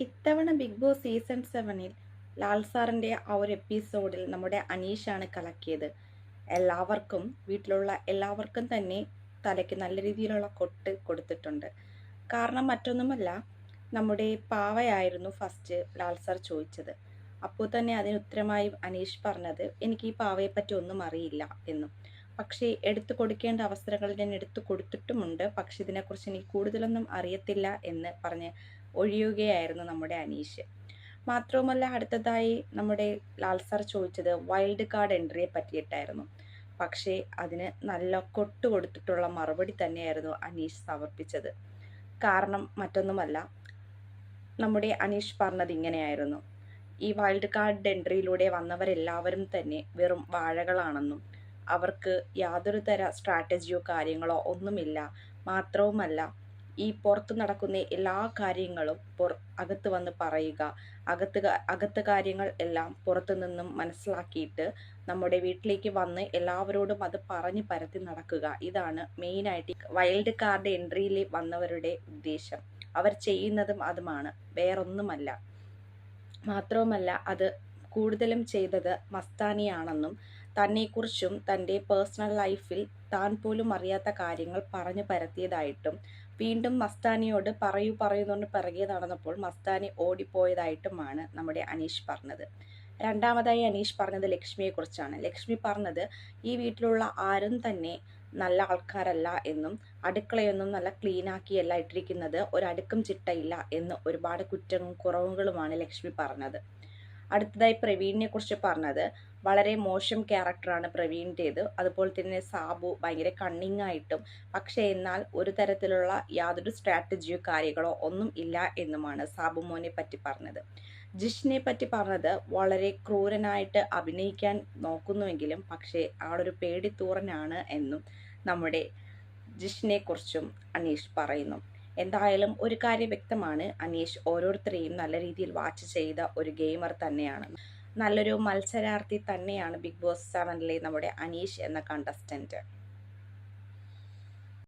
ഇത്തവണ big boss season സെവനിൽ ലാൽ സാറിന്റെ ആ ഒരു എപ്പിസോഡിൽ നമ്മുടെ അനീഷാണ് കളക്കിയത് എല്ലാവർക്കും വീട്ടിലുള്ള എല്ലാവർക്കും തന്നെ തലയ്ക്ക് നല്ല രീതിയിലുള്ള കൊട്ട് കൊടുത്തിട്ടുണ്ട്. കാരണം മറ്റൊന്നുമല്ല നമ്മുടെ പാവയായിരുന്നു ഫസ്റ്റ് ലാൽ സാർ ചോദിച്ചത്. അപ്പോൾ തന്നെ അതിന് ഉത്തരമായും അനീഷ് പറഞ്ഞത് എനിക്ക് ഈ പാവയെ പറ്റി ഒന്നും അറിയില്ല എന്നും. പക്ഷേ എടുത്തു കൊടുക്കേണ്ട അവസരങ്ങൾ ഞാൻ എടുത്തു കൊടുത്തിട്ടുമുണ്ട്. പക്ഷെ ഇതിനെക്കുറിച്ച് എനിക്ക് കൂടുതലൊന്നും അറിയത്തില്ല എന്ന് പറഞ്ഞ് ഒഴിയുകയായിരുന്നു നമ്മുടെ അനീഷ്. മാത്രവുമല്ല അടുത്തതായി നമ്മുടെ ലാൽ സാർ ചോദിച്ചത് വൈൽഡ് കാർഡ് എൻട്രിയെ പറ്റിയിട്ടായിരുന്നു. പക്ഷേ അതിന് നല്ല കൊട്ടു കൊടുത്തിട്ടുള്ള മറുപടി തന്നെയായിരുന്നു അനീഷ് സമർപ്പിച്ചത്. കാരണം മറ്റൊന്നുമല്ല നമ്മുടെ അനീഷ് പറഞ്ഞത് ഇങ്ങനെയായിരുന്നു. ഈ വൈൽഡ് കാർഡ് എൻട്രിയിലൂടെ വന്നവരെല്ലാവരും തന്നെ വെറും വാഴകളാണെന്നും അവർക്ക് യാതൊരു തര സ്ട്രാറ്റജിയോ കാര്യങ്ങളോ ഒന്നുമില്ല. മാത്രവുമല്ല ഈ പുറത്ത് നടക്കുന്ന എല്ലാ കാര്യങ്ങളും പുറ അകത്ത് വന്ന് പറയുക. അകത്ത് അകത്ത് കാര്യങ്ങൾ എല്ലാം പുറത്തു നിന്നും മനസ്സിലാക്കിയിട്ട് നമ്മുടെ വീട്ടിലേക്ക് വന്ന് എല്ലാവരോടും അത് പറഞ്ഞ് പരത്തി നടക്കുക. ഇതാണ് മെയിനായിട്ട് വൈൽഡ് കാർഡ് എൻട്രിയിൽ വന്നവരുടെ ഉദ്ദേശം. അവർ ചെയ്യുന്നതും അതുമാണ്. വേറൊന്നുമല്ല. മാത്രവുമല്ല അത് കൂടുതലും ചെയ്തത് മസ്താനിയാണെന്നും തന്നെക്കുറിച്ചും തന്റെ പേഴ്സണൽ ലൈഫിൽ താൻ പോലും അറിയാത്ത കാര്യങ്ങൾ പറഞ്ഞു പരത്തിയതായിട്ടും വീണ്ടും മസ്താനിയോട് പറയൂ പറയുന്നുകൊണ്ട് പിറകെ നടന്നപ്പോൾ മസ്താനി ഓടിപ്പോയതായിട്ടുമാണ് നമ്മുടെ അനീഷ് പറഞ്ഞത്. രണ്ടാമതായി അനീഷ് പറഞ്ഞത് ലക്ഷ്മിയെക്കുറിച്ചാണ്. ലക്ഷ്മി പറഞ്ഞത് ഈ വീട്ടിലുള്ള ആരും തന്നെ നല്ല ആൾക്കാരല്ല എന്നും അടുക്കളയൊന്നും നല്ല ക്ലീനാക്കിയല്ല ഇട്ടിരിക്കുന്നത് ഒരടുക്കും ചിട്ടയില്ല എന്ന് ഒരുപാട് കുറ്റവും കുറവുകളുമാണ് ലക്ഷ്മി പറഞ്ഞത്. അടുത്തതായി പ്രവീണിനെ കുറിച്ച് പറഞ്ഞത്. വളരെ മോശം ക്യാരക്ടറാണ് പ്രവീണിന്റേത് അതുപോലെ തന്നെ സാബു ഭയങ്കര കണ്ണിങ് ആയിട്ടും പക്ഷേ എന്നാൽ ഒരു തരത്തിലുള്ള യാതൊരു സ്ട്രാറ്റജിയോ കാര്യങ്ങളോ ഒന്നും ഇല്ല എന്നുമാണ് സാബു മോനെ പറ്റി പറഞ്ഞത്. ജിഷിനെ പറ്റി പറഞ്ഞത് വളരെ ക്രൂരനായിട്ട് അഭിനയിക്കാൻ നോക്കുന്നുവെങ്കിലും പക്ഷേ ആളൊരു പേടിത്തൂറനാണ് എന്നും നമ്മുടെ ജിഷിനെ കുറിച്ചും അനീഷ് പറയുന്നു. എന്തായാലും ഒരു കാര്യം വ്യക്തമാണ്. അനീഷ് ഓരോരുത്തരെയും നല്ല രീതിയിൽ വാച്ച് ചെയ്ത ഒരു ഗെയിമർ തന്നെയാണ്. നല്ലൊരു മത്സരാർത്ഥി തന്നെയാണ് ബിഗ് ബോസ് സെവനിലെ നമ്മുടെ അനീഷ് എന്ന കണ്ടസ്റ്റന്റ്